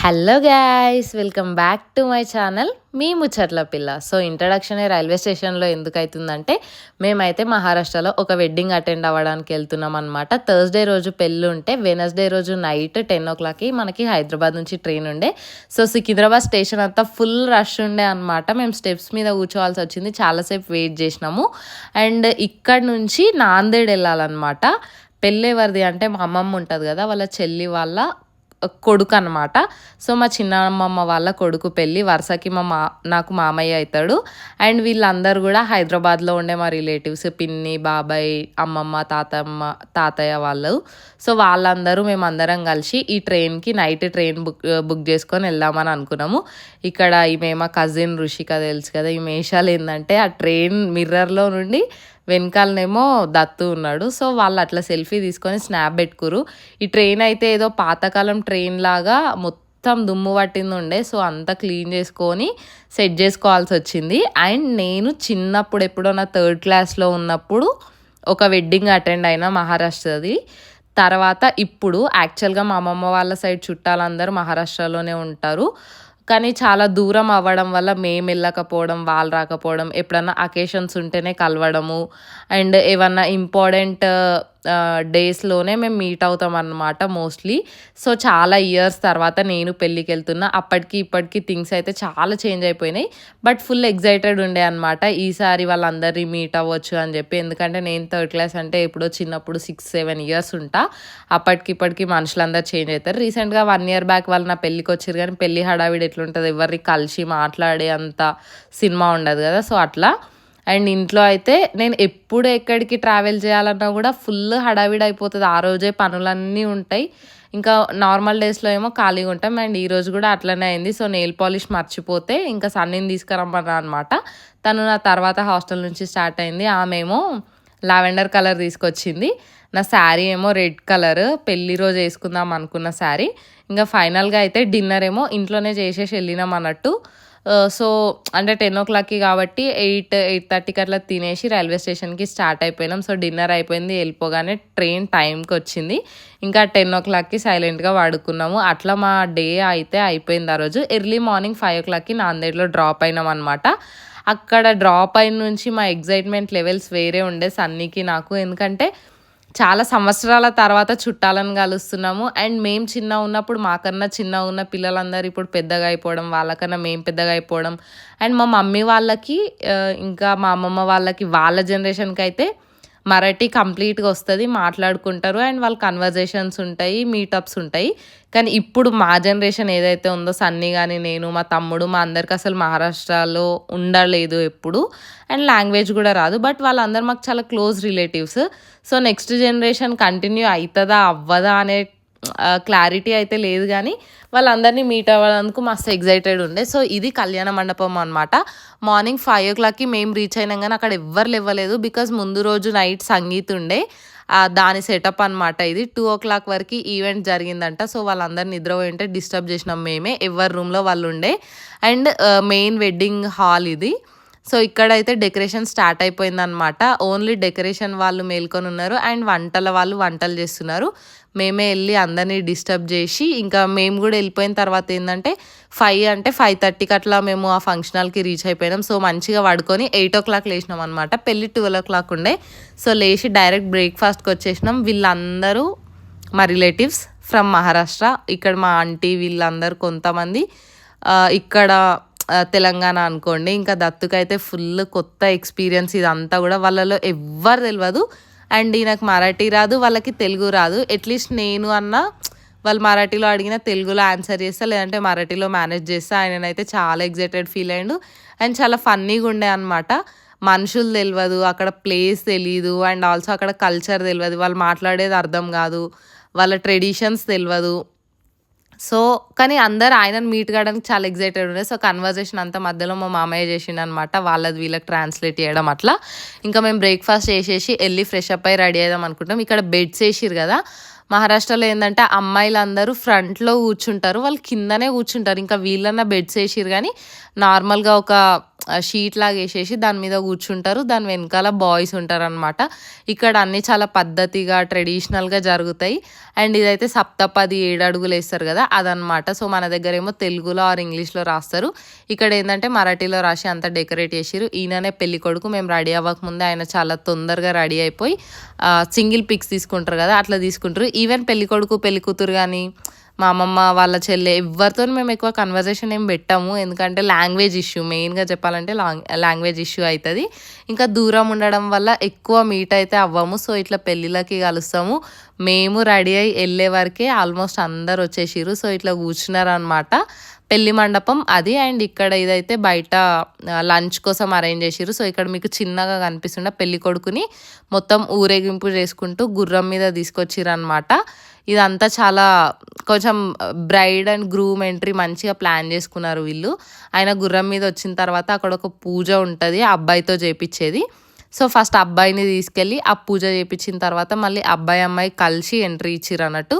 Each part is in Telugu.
Hello guys welcome back to my channel మీ ముచ్చట్ల పిల్ల. సో ఇంట్రడక్షన్ రైల్వే స్టేషన్లో ఎందుకు అవుతుందంటే మేమైతే మహారాష్ట్రలో ఒక వెడ్డింగ్ అటెండ్ అవ్వడానికి వెళ్తున్నాం అనమాట థర్స్డే రోజు పెళ్ళి ఉంటే వెనస్డే రోజు నైట్ టెన్ ఓ క్లాక్కి మనకి హైదరాబాద్ నుంచి ట్రైన్ ఉండే. సో సికింద్రాబాద్ స్టేషన్ అంతా ఫుల్ రష్ ఉండే అనమాట మేము స్టెప్స్ మీద కూర్చోవాల్సి వచ్చింది. చాలాసేపు వెయిట్ చేసినాము. అండ్ ఇక్కడ నుంచి నాందేడ్ వెళ్ళాలన్నమాట. పెళ్ళెవరిది అంటే మా అమ్మమ్మ ఉంటుంది కదా వాళ్ళ చెల్లి వాళ్ళ కొడుకు అనమాట సో మా చిన్నమ్మమ్మ వాళ్ళ కొడుకు పెళ్ళి వరుసకి మా మా నాకు మామయ్య అవుతాడు అండ్ వీళ్ళందరూ కూడా హైదరాబాద్లో ఉండే మా రిలేటివ్స్ పిన్ని బాబాయ్ అమ్మమ్మ తాతమ్మ తాతయ్య వాళ్ళు. సో వాళ్ళందరూ మేమందరం కలిసి ఈ ట్రైన్కి నైట్ ట్రైన్ బుక్ బుక్ చేసుకొని వెళ్దామని అనుకున్నాము. ఇక్కడ ఈమె మా కజిన్ రుషిక తెలుసు కదా ఈ మేషాలు ఏంటంటే ఆ ట్రైన్ మిర్రర్లో నుండి వెనకాలనేమో దత్తు ఉన్నాడు. సో వాళ్ళు అట్లా సెల్ఫీ తీసుకొని స్నాప్ పెట్టుకురు ఈ ట్రైన్ అయితే ఏదో పాతకాలం ట్రైన్ లాగా మొత్తం దుమ్ము పట్టింది ఉండే సో అంతా క్లీన్ చేసుకొని సెట్ చేసుకోవాల్సి వచ్చింది. అండ్ నేను చిన్నప్పుడు ఎప్పుడో నా థర్డ్ క్లాస్లో ఉన్నప్పుడు ఒక వెడ్డింగ్ అటెండ్ అయినా మహారాష్ట్రది. తర్వాత ఇప్పుడు యాక్చువల్గా మా అమ్మమ్మ వాళ్ళ సైడ్ చుట్టాలందరూ మహారాష్ట్రలోనే ఉంటారు. కానీ చాలా దూరం అవ్వడం వల్ల మేము వెళ్ళకపోవడం వాళ్ళు రాకపోవడం ఎప్పుడన్నా అకేషన్స్ ఉంటేనే కలవడము. అండ్ ఏమన్నా ఇంపార్టెంట్ డేస్లోనే మేము మీట్ అవుతాం అన్నమాట మోస్ట్లీ సో చాలా ఇయర్స్ తర్వాత నేను పెళ్ళికి వెళ్తున్నా అప్పటికి ఇప్పటికి థింగ్స్ అయితే చాలా చేంజ్ అయిపోయినాయి. బట్ ఫుల్ ఎగ్జైటెడ్ ఉండే అనమాట ఈసారి వాళ్ళందరినీ మీట్ అవ్వచ్చు అని చెప్పి. ఎందుకంటే నేను థర్డ్ క్లాస్ అంటే ఎప్పుడో చిన్నప్పుడు సిక్స్ సెవెన్ ఇయర్స్ ఉంటా. అప్పటికి ఇప్పటికి మనుషులందరూ చేంజ్ అవుతారు రీసెంట్గా వన్ ఇయర్ బ్యాక్ వాళ్ళు నా పెళ్ళికి వచ్చారు కానీ పెళ్ళి హడావిడి ఎట్లుంటుంది ఎవరిని కలిసి మాట్లాడే అంత సినిమా ఉండదు కదా. సో అట్లా. అండ్ ఇంట్లో అయితే నేను ఎప్పుడు ఎక్కడికి ట్రావెల్ చేయాలన్నా కూడా ఫుల్ హడావిడి అయిపోతుంది. ఆ రోజే పనులన్నీ ఉంటాయి. ఇంకా నార్మల్ డేస్లో ఏమో ఖాళీగా ఉంటాం. అండ్ ఈరోజు కూడా అట్లనే అయింది. సో నెయిల్ పాలిష్ మర్చిపోతే ఇంకా సన్నీని తీసుకురమ్మన్నా అనమాట తను నా తర్వాత హాస్టల్ నుంచి స్టార్ట్ అయింది. ఆమె ఏమో లావెండర్ కలర్ తీసుకొచ్చింది. నా శారీ ఏమో రెడ్ కలర్ పెళ్ళి రోజు వేసుకుందాం అనుకున్న శారీ. ఇంకా ఫైనల్గా అయితే డిన్నర్ ఏమో ఇంట్లోనే చేసేసి వెళ్ళినాం అన్నట్టు. సో అంటే టెన్ ఓ క్లాక్కి కాబట్టి ఎయిట్ ఎయిట్ థర్టీకి అట్లా తినేసి రైల్వే స్టేషన్కి స్టార్ట్ అయిపోయినాం. సో డిన్నర్ అయిపోయింది. వెళ్ళిపోగానే ట్రైన్ టైంకి వచ్చింది. ఇంకా టెన్ ఓ క్లాక్కి సైలెంట్గా వాడుకున్నాము అట్లా మా డే అయితే అయిపోయింది ఆ రోజు. ఎర్లీ మార్నింగ్ ఫైవ్ ఓ క్లాక్కి నాందేడ్లో డ్రాప్ అయినాం అనమాట అక్కడ డ్రాప్ అయిన నుంచి మా ఎగ్జైట్మెంట్ లెవెల్స్ వేరే ఉండే సన్నీకి నాకు. ఎందుకంటే చాలా సంవత్సరాల తర్వాత చుట్టాలను కలుస్తున్నాము. అండ్ మేము చిన్న ఉన్నప్పుడు మాకన్నా చిన్న ఉన్న పిల్లలందరూ ఇప్పుడు పెద్దగా అయిపోవడం వాళ్ళకన్నా మేము పెద్దగా అయిపోవడం. అండ్ మా మమ్మీ వాళ్ళకి ఇంకా మా అమ్మమ్మ వాళ్ళకి వాళ్ళ జనరేషన్కి అయితే మరాఠీ కంప్లీట్గా వస్తుంది మాట్లాడుకుంటారు. అండ్ వాళ్ళ కన్వర్జేషన్స్ ఉంటాయి మీటప్స్ ఉంటాయి. కానీ ఇప్పుడు మా జనరేషన్ ఏదైతే ఉందో సన్నీ కానీ నేను మా తమ్ముడు మా అందరికి అసలు మహారాష్ట్రలో ఉండలేదు ఎప్పుడు. అండ్ లాంగ్వేజ్ కూడా రాదు. బట్ వాళ్ళందరూ మాకు చాలా close relatives so next generation continue అవుతుందా అవ్వదా అనే క్లారిటీ అయితే లేదు కానీ వాళ్ళందరినీ మీట్ అవ్వడానికి మస్తు ఎగ్జైటెడ్ ఉండే. సో ఇది కళ్యాణ మండపం అనమాట మార్నింగ్ ఫైవ్ ఓ క్లాక్కి మేము రీచ్ అయినాం కానీ అక్కడ ఎవ్వరు ఇవ్వలేదు బికాజ్ ముందు రోజు నైట్ సంగీత్ ఉండే. దాని సెటప్ అనమాట ఇది. టూ ఓ క్లాక్ వరకు ఈవెంట్ జరిగిందంట. సో వాళ్ళందరూ నిద్రపోయి ఉంటే డిస్టర్బ్ చేసినాం మేమే. ఎవరి రూమ్లో వాళ్ళు ఉండే. అండ్ మెయిన్ వెడ్డింగ్ హాల్ ఇది. సో ఇక్కడైతే డెకరేషన్ స్టార్ట్ అయిపోయిందనమాట ఓన్లీ డెకరేషన్ వాళ్ళు మేల్కొని ఉన్నారు. అండ్ వంటల వాళ్ళు వంటలు చేస్తున్నారు. మేమే వెళ్ళి అందరినీ డిస్టర్బ్ చేసి ఇంకా మేము కూడా వెళ్ళిపోయిన తర్వాత ఏంటంటే ఫైవ్ అంటే ఫైవ్ థర్టీకి అట్లా మేము ఆ ఫంక్షన్ హాల్కి రీచ్ అయిపోయినాం. సో మంచిగా పడుకొని ఎయిట్ ఓ క్లాక్ లేచినాం అనమాట పెళ్ళి ట్వెల్వ్ ఓ క్లాక్ ఉండే. సో లేచి డైరెక్ట్ బ్రేక్ఫాస్ట్కి వచ్చేసినాం. వీళ్ళందరూ మా రిలేటివ్స్ ఫ్రమ్ మహారాష్ట్ర ఇక్కడ మా ఆంటీ వీళ్ళందరూ కొంతమంది ఇక్కడ తెలంగాణ అనుకోండి. ఇంకా దత్తుకైతే ఫుల్ కొత్త ఎక్స్పీరియన్స్ ఇదంతా కూడా. వాళ్ళలో ఎవ్వరు తెలియదు అండ్ నాకు మరాఠీ రాదు వాళ్ళకి తెలుగు రాదు. అట్లీస్ట్ నేను అన్న వాళ్ళు మరాఠీలో అడిగిన తెలుగులో ఆన్సర్ చేస్తా లేదంటే మరాఠీలో మేనేజ్ చేస్తా. ఆయననైతే చాలా ఎగ్జైటెడ్ ఫీల్ అయ్యిండు. అండ్ చాలా ఫన్నీగా ఉండే అనమాట మనుషులు తెలియదు అక్కడ ప్లేస్ తెలియదు అండ్ ఆల్సో అక్కడ కల్చర్ తెలియదు వాళ్ళు మాట్లాడేది అర్థం కాదు. వాళ్ళ ట్రెడిషన్స్ తెలియదు సో కానీ అందరు ఆయనను మీట్ కావడానికి చాలా ఎగ్జైటెడ్ ఉండే. సో కన్వర్జేషన్ అంతా మధ్యలో మా మామయ్య చేసిండు అనమాట వాళ్ళది వీళ్ళకి ట్రాన్స్లేట్ చేయడం అట్లా. ఇంకా మేము బ్రేక్ఫాస్ట్ చేసేసి వెళ్ళి ఫ్రెష్ అప్ అయి రెడీ అయిదాం అనుకుంటాం ఇక్కడ బెడ్స్ వేసిరు కదా. మహారాష్ట్రలో ఏంటంటే అమ్మాయిలు అందరూ ఫ్రంట్లో కూర్చుంటారు. వాళ్ళు కిందనే కూర్చుంటారు. ఇంకా వీళ్ళన్న బెడ్స్ వేసిరు కానీ నార్మల్గా ఒక షీట్ లాగా వేసేసి దాని మీద కూర్చుంటారు. దాని వెనకాల బాయ్స్ ఉంటారు అనమాట ఇక్కడ అన్నీ చాలా పద్ధతిగా ట్రెడిషనల్గా జరుగుతాయి. అండ్ ఇదైతే సప్తపది ఏడు అడుగులు వేస్తారు కదా అదనమాట సో మన దగ్గర ఏమో తెలుగులో ఆర్ ఇంగ్లీష్లో రాస్తారు. ఇక్కడ ఏంటంటే మరాఠీలో రాసి అంత డెకరేట్ చేసిరు ఈయననే పెళ్ళి కొడుకు. మేము రెడీ అవ్వకముందే ఆయన చాలా తొందరగా రెడీ అయిపోయి సింగిల్ పిక్స్ తీసుకుంటారు కదా అట్లా తీసుకుంటారు. ఈవెన్ పెళ్ళి కొడుకు పెళ్ళి కూతురు కానీ మా అమ్మమ్మ వాళ్ళ చెల్లె ఎవరితో మేము ఎక్కువ కన్వర్జేషన్ ఏం పెట్టాము. ఎందుకంటే లాంగ్వేజ్ ఇష్యూ మెయిన్గా చెప్పాలంటే లాంగ్వేజ్ ఇష్యూ అవుతుంది ఇంకా దూరం ఉండడం వల్ల ఎక్కువ మీట్ అయితే అవ్వము. సో ఇట్లా పెళ్ళిళ్ళకి కలుస్తాము. మేము రెడీ అయ్యి వెళ్ళే వరకే ఆల్మోస్ట్ అందరు వచ్చేసిరు సో ఇట్లా కూర్చున్నారు అనమాట పెళ్ళి మండపం అది. అండ్ ఇక్కడ ఇదైతే బయట లంచ్ కోసం అరేంజ్ చేసిరు సో ఇక్కడ మీకు చిన్నగా కనిపిస్తుండే పెళ్ళి కొడుకుని మొత్తం ఊరేగింపు చేసుకుంటూ గుర్రం మీద తీసుకొచ్చిరు అనమాట ఇదంతా చాలా కొంచెం బ్రైడ్ అండ్ గ్రూమ్ ఎంట్రీ మంచిగా ప్లాన్ చేసుకున్నారు వీళ్ళు. ఆయన గుర్రం మీద వచ్చిన తర్వాత అక్కడ ఒక పూజ ఉంటుంది అబ్బాయితో చేపించేది సో ఫస్ట్ అబ్బాయిని తీసుకెళ్ళి ఆ పూజ చేయించిన తర్వాత మళ్ళీ అబ్బాయి అమ్మాయి కలిసి ఎంట్రీ ఇచ్చిర్రు అన్నట్టు.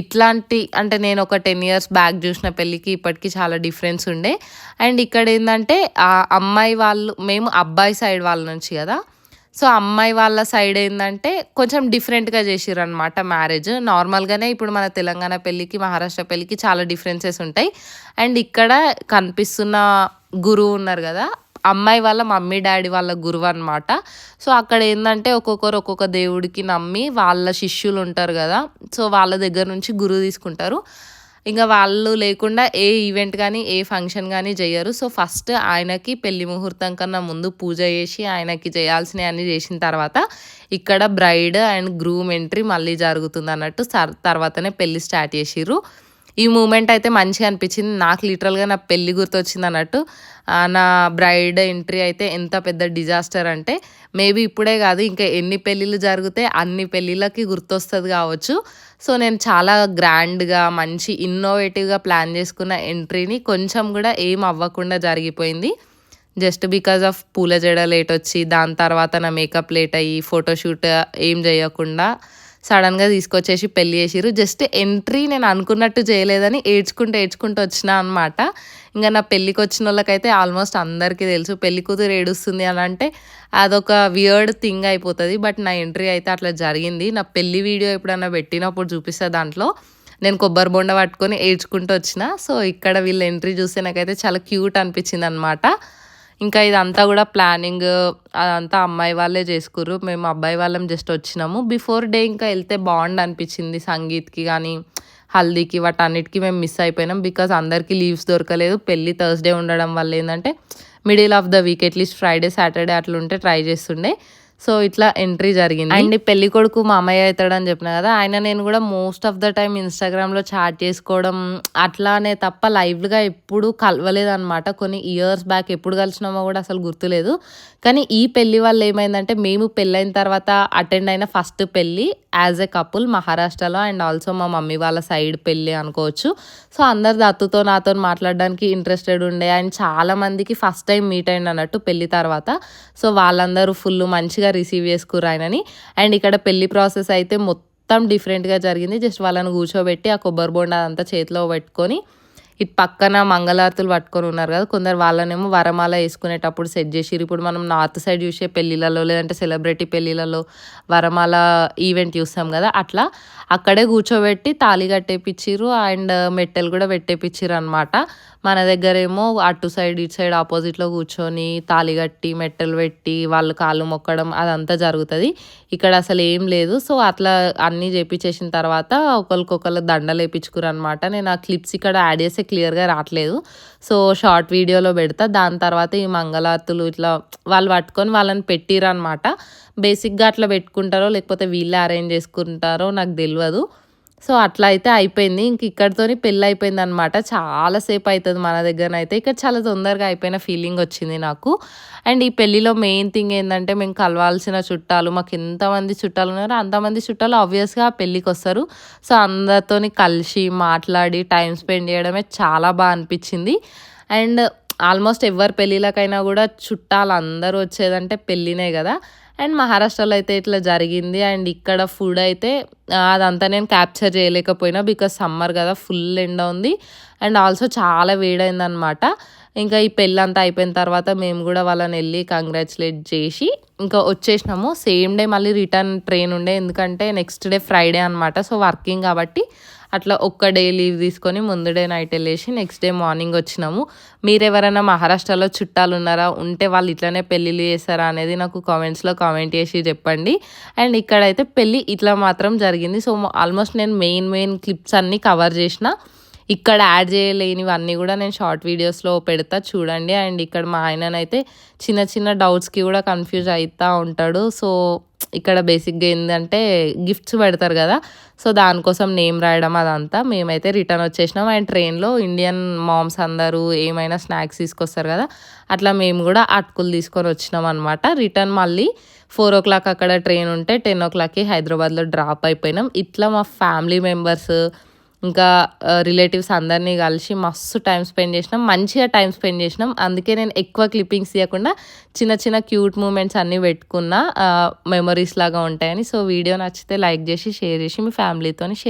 ఇట్లాంటి అంటే నేను ఒక టెన్ ఇయర్స్ బ్యాక్ చూసిన పెళ్ళికి ఇప్పటికి చాలా డిఫరెన్స్ ఉండే. అండ్ ఇక్కడ ఏంటంటే ఆ అమ్మాయి వాళ్ళు మేము అబ్బాయి సైడ్ వాళ్ళ నుంచి కదా. సో అమ్మాయి వాళ్ళ సైడ్ ఏంటంటే కొంచెం డిఫరెంట్గా చేసిర్రు అనమాట మ్యారేజ్. నార్మల్గానే ఇప్పుడు మన తెలంగాణ పెళ్ళికి మహారాష్ట్ర పెళ్ళికి చాలా డిఫరెన్సెస్ ఉంటాయి. అండ్ ఇక్కడ కనిపిస్తున్న గురువు ఉన్నారు కదా అమ్మాయి వాళ్ళ మమ్మీ డాడీ వాళ్ళ గురువు అనమాట సో అక్కడ ఏంటంటే ఒక్కొక్కరు ఒక్కొక్క దేవుడికి నమ్మి వాళ్ళ శిష్యులు ఉంటారు కదా సో వాళ్ళ దగ్గర నుంచి గురువు తీసుకుంటారు. ఇంకా వాళ్ళు లేకుండా ఏ ఈవెంట్ కానీ ఏ ఫంక్షన్ కానీ చేయరు సో ఫస్ట్ ఆయనకి పెళ్ళి ముహూర్తం కన్నా ముందు పూజ చేసి ఆయనకి చేయాల్సినవి అన్నీ చేసిన తర్వాత ఇక్కడ బ్రైడ్ అండ్ గ్రూమ్ ఎంట్రీ మళ్ళీ జరుగుతుంది అన్నట్టు తర్వాతనే పెళ్ళి స్టార్ట్ చేసిర్రు. ఈ మూమెంట్ అయితే మంచిగా అనిపించింది. నాకు లిటరల్గా నా పెళ్ళి గుర్తొచ్చింది అన్నట్టు. నా బ్రైడ్ ఎంట్రీ అయితే ఎంత పెద్ద డిజాస్టర్ అంటే మేబీ ఇప్పుడే కాదు ఇంకా ఎన్ని పెళ్ళిళ్ళు జరిగితే అన్ని పెళ్ళిళ్ళకి గుర్తొస్తుంది కావచ్చు. సో నేను చాలా గ్రాండ్గా మంచి ఇన్నోవేటివ్గా ప్లాన్ చేసుకున్న ఎంట్రీని కొంచెం కూడా ఏం అవ్వకుండా జరిగిపోయింది. జస్ట్ బికాజ్ ఆఫ్ పూల జడ లేట్ వచ్చి దాని తర్వాత నా మేకప్ లేట్ అయ్యి ఫోటోషూట్ ఏం చేయకుండా సడన్గా తీసుకొచ్చేసి పెళ్ళి చేసిరు జస్ట్ ఎంట్రీ నేను అనుకున్నట్టు చేయలేదని ఏడ్చుకుంటూ ఏడ్చుకుంటూ వచ్చిన అనమాట ఇంకా నా పెళ్ళికి వచ్చిన వాళ్ళకైతే ఆల్మోస్ట్ అందరికీ తెలుసు. పెళ్ళి కూతురు ఏడుస్తుంది అని అంటే అదొక వియర్డ్ థింగ్ అయిపోతుంది. బట్ నా ఎంట్రీ అయితే అట్లా జరిగింది. నా పెళ్ళి వీడియో ఎప్పుడన్నా పెట్టినప్పుడు చూపిస్తే దాంట్లో. నేను కొబ్బరి బొండ పట్టుకొని ఏడ్చుకుంటూ వచ్చిన. సో ఇక్కడ వీళ్ళ ఎంట్రీ చూస్తే నాకైతే చాలా క్యూట్ అనిపించింది అనమాట ఇంకా ఇదంతా కూడా ప్లానింగ్ అదంతా అమ్మాయి వాళ్ళే చేసుకుర్రు. మేము అబ్బాయి వాళ్ళం జస్ట్ వచ్చినాము. బిఫోర్ డే ఇంకా వెళ్తే బాగుండు అనిపించింది సంగీత్కి కానీ హల్దీకి వాటన్నిటికీ మేము మిస్ అయిపోయినాం. బికాజ్ అందరికీ లీవ్స్ దొరకలేదు. పెళ్ళి థర్స్డే ఉండడం వల్ల ఏంటంటే middle of the week at least Friday Saturday అట్లా ఉంటే ట్రై చేస్తుండే. సో ఇట్లా ఎంట్రీ జరిగింది. అండ్ పెళ్ళి కొడుకు మా అమ్మయ్య అవుతాడని చెప్పిన కదా ఆయన నేను కూడా మోస్ట్ ఆఫ్ ద టైం ఇన్స్టాగ్రామ్లో చాట్ చేసుకోవడం అట్లానే తప్ప లైవ్గా ఎప్పుడు కలవలేదు అనమాట కొన్ని ఇయర్స్ బ్యాక్ ఎప్పుడు కలిసినామో కూడా అసలు గుర్తులేదు. కానీ ఈ పెళ్ళి వల్ల ఏమైందంటే మేము పెళ్ళైన తర్వాత అటెండ్ అయిన ఫస్ట్ పెళ్ళి యాజ్ ఎ కపుల్ మహారాష్ట్రలో అండ్ ఆల్సో మా మమ్మీ వాళ్ళ సైడ్ పెళ్ళి అనుకోవచ్చు. సో అందరు దత్తుతో నాతో మాట్లాడడానికి ఇంట్రెస్టెడ్ ఉండే. అండ్ చాలా మందికి ఫస్ట్ టైం మీట్ అయింది అన్నట్టు పెళ్ళి తర్వాత. సో వాళ్ళందరూ ఫుల్ మంచిగా రిసీవ్ చేసుకురు ఆయనని. అండ్ ఇక్కడ పెళ్ళి ప్రాసెస్ అయితే మొత్తం డిఫరెంట్గా జరిగింది. జస్ట్ వాళ్ళని కూర్చోబెట్టి ఆ కొబ్బరి బొండ అంతా చేతిలో పెట్టుకొని ఇటు పక్కన మంగళారతులు పట్టుకొని ఉన్నారు కదా కొందరు వాళ్ళనేమో వరమాల వేసుకునేటప్పుడు సెట్ చేసిరు ఇప్పుడు మనం నార్త్ సైడ్ చూసే పెళ్ళిళ్ళలో లేదంటే సెలబ్రిటీ పెళ్ళిళ్ళలో వరమాల ఈవెంట్ చూస్తాం కదా అట్లా అక్కడే కూర్చోబెట్టి తాళి కట్టేపిచ్చిరు అండ్ మెట్టెలు కూడా పెట్టేపిచ్చిరు అనమాట మన దగ్గర ఏమో అటు సైడ్ ఇటు సైడ్ ఆపోజిట్లో కూర్చొని తాళి కట్టి మెట్టలు పెట్టి వాళ్ళు కాళ్ళు మొక్కడం అదంతా జరుగుతుంది. ఇక్కడ అసలు ఏం లేదు. సో అట్లా అన్నీ చేపించేసిన తర్వాత ఒకరికొకరు దండలు వేయించుకురు అనమాట నేను ఆ క్లిప్స్ ఇక్కడ యాడ్ చేస్తే క్లియర్గా రావట్లేదు. సో షార్ట్ వీడియోలో పెడతా. దాని తర్వాత ఈ మంగళార్తులు ఇట్లా వాళ్ళు పట్టుకొని వాళ్ళని పెట్టిరు అనమాట బేసిక్గా అట్లా పెట్టుకుంటారో లేకపోతే వీళ్ళే అరేంజ్ చేసుకుంటారో నాకు తెలియదు సో అట్లా అయితే అయిపోయింది. ఇంక ఇక్కడితోని పెళ్ళి అయిపోయింది అనమాట చాలాసేపు అవుతుంది మన దగ్గర అయితే ఇక్కడ చాలా తొందరగా అయిపోయిన ఫీలింగ్ వచ్చింది నాకు. అండ్ ఈ పెళ్ళిలో మెయిన్ థింగ్ ఏంటంటే మేము కలవాల్సిన చుట్టాలు మాకు ఎంతమంది చుట్టాలు ఉన్నారో అంతమంది చుట్టాలు ఆబ్వియస్గా పెళ్ళికి వస్తారు సో అందరితోని కలిసి మాట్లాడి టైం స్పెండ్ చేయడమే చాలా బాగా అనిపించింది. అండ్ ఆల్మోస్ట్ ఎవరి పెళ్ళిళ్ళకైనా కూడా చుట్టాలు అందరూ వచ్చేదంటే పెళ్ళినే కదా. అండ్ మహారాష్ట్రలో అయితే ఇట్లా జరిగింది. అండ్ ఇక్కడ ఫుడ్ అయితే అదంతా నేను క్యాప్చర్ చేయలేకపోయినా బికాస్ సమ్మర్ కదా ఫుల్ ఎండ ఉంది. అండ్ ఆల్సో చాలా వేడైందనమాట ఇంకా ఈ పెళ్ళి అంతా అయిపోయిన తర్వాత మేము కూడా వాళ్ళని వెళ్ళి కంగ్రాచులేట్ చేసి ఇంకా వచ్చేసినాము. సేమ్ డే మళ్ళీ రిటర్న్ ట్రైన్ ఉండే. ఎందుకంటే నెక్స్ట్ డే ఫ్రైడే అనమాట సో వర్కింగ్ కాబట్టి అట్లా ఒక్క డే లీవ్ తీసుకొని ముందు డే నైట్ వెళ్ళేసి నెక్స్ట్ డే మార్నింగ్ వచ్చినాము. మీరు ఎవరైనా మహారాష్ట్రలో చుట్టాలు ఉన్నారా ఉంటే వాళ్ళు ఇట్లనే పెళ్ళిళ్ళు చేస్తారా అనేది నాకు కామెంట్స్లో కామెంట్ చేసి చెప్పండి. అండ్ ఇక్కడైతే పెళ్ళి ఇట్లా మాత్రం జరిగింది. సో ఆల్మోస్ట్ నేను మెయిన్ మెయిన్ క్లిప్స్ అన్నీ కవర్ చేసిన. ఇక్కడ యాడ్ చేయలేనివన్నీ కూడా నేను షార్ట్ వీడియోస్లో పెడతా చూడండి. అండ్ ఇక్కడ మా ఆయననైతే చిన్న చిన్న డౌట్స్కి కూడా కన్ఫ్యూజ్ అవుతూ ఉంటాడు. సో ఇక్కడ బేసిక్గా ఏంటంటే గిఫ్ట్స్ పెడతారు కదా సో దానికోసం నేమ్ రాయడం అదంతా. మేమైతే రిటర్న్ వచ్చేసినాం. అండ్ ట్రైన్లో ఇండియన్ మామ్స్ అందరూ ఏమైనా స్నాక్స్ తీసుకొస్తారు కదా అట్లా మేము కూడా అటుకులు తీసుకొని వచ్చినాం అనమాట రిటర్న్ మళ్ళీ ఫోర్ ఓ క్లాక్ అక్కడ ట్రైన్ ఉంటే టెన్ ఓ క్లాక్కి హైదరాబాద్లో డ్రాప్ అయిపోయినాం. ఇట్లా మా ఫ్యామిలీ మెంబర్స్ ఇంకా రిలేటివ్స్ అందరినీ కలిసి మస్తు టైం స్పెండ్ చేసినాం. మంచిగా టైం స్పెండ్ చేసినాం. అందుకే నేను ఎక్కువ క్లిప్పింగ్స్ తీయకుండా చిన్న చిన్న క్యూట్ మూమెంట్స్ అన్నీ పెట్టుకున్న మెమరీస్ లాగా ఉంటాయని. సో వీడియో నచ్చితే లైక్ చేసి షేర్ చేసి మీ ఫ్యామిలీతో షేర్